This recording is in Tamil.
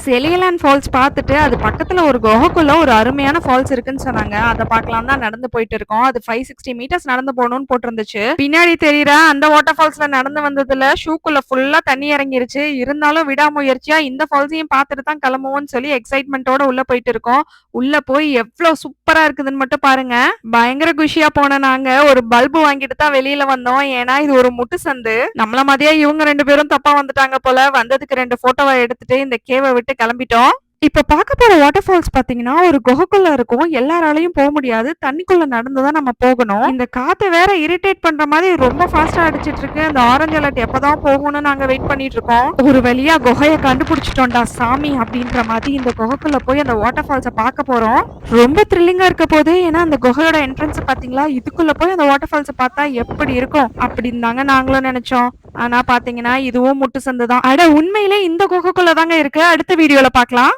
செலியலான் ஃபால்ஸ் பார்த்துட்டு அது பக்கத்தில் ஒரு குகைக்குள்ள ஒரு அருமையான ஃபால்ஸ் இருக்குன்னு சொன்னாங்க. அதை பார்க்கலாம் தான் நடந்து போயிட்டு இருக்கோம். அது ஃபைவ் சிக்ஸ்டி மீட்டர்ஸ் நடந்து போகணும்னு போட்டிருந்துச்சு. பின்னாடி தெரியற அந்த வாட்டர் ஃபால்ஸ்ல நடந்து வந்ததுல ஷூக்குள்ள ஃபுல்லா தண்ணி இறங்கிருச்சு. இருந்தாலும் விடாமுயற்சியா இந்த ஃபால்ஸையும் பார்த்துட்டு தான் கிளம்புவோம்னு சொல்லி எக்ஸைட்மெண்ட்டோட உள்ள போயிட்டு இருக்கோம். உள்ள போய் எவ்வளவு சூப்பரா இருக்குதுன்னு மட்டும் பாருங்க. பயங்கர குஷியா போன நாங்க. ஒரு பல்பு வாங்கிட்டு தான் வெளியில வந்தோம். ஏன்னா இது ஒரு முட்டு சந்து. நம்மள மாதிரியே இவங்க ரெண்டு பேரும் தப்பா வந்துட்டாங்க போல. வந்ததுக்கு ரெண்டு போட்டோவை எடுத்துட்டு இந்த கேவை விட்டு கிளம்பிட்டோம். இப்ப பார்க்க போற வாட்டர் ஃபால்ஸ் பாத்தீங்கன்னா ஒரு குகைக்குள்ள இருக்கும். எல்லாராலையும் போக முடியாது. தண்ணிக்குள்ள நடந்து தான் நம்ம போகணும். இந்த காத்து வேற இரிட்டேட் பண்ற மாதிரி ரொம்ப ஃபாஸ்டா அடிச்சிட்டு இருக்கு அந்த ஆரஞ்சு அலர்ட் எப்பதான் போகும்னு நாங்க வெயிட் பண்ணிட்டு இருக்கோம் ஒரு வழியா குகையை கண்டுபிடிச்சிட்டோம்டா சாமி அப்படின்ற மாதிரி இந்த குகைக்குள்ள போய் அந்த வாட்டர் ஃபால்ஸை பார்க்க போறோம். ரொம்ப த்ரில்லிங்கா இருக்க போது ஏன்னா அந்த குகையோட என்ட்ரன்ஸ் பாத்தீங்களா இதுக்குள்ள போய் அந்த வாட்டர் ஃபால்ஸை பார்த்தா எப்படி இருக்கும்? அப்படின்னு தாங்க நாங்களும் நினைச்சோம். ஆனா பாத்தீங்கன்னா இதுவும் முட்டு சந்து தான் அட உண்மையிலே இந்த குகைக்குள்ள தாங்க இருக்கு. அடுத்த வீடியோல பாக்கலாம்.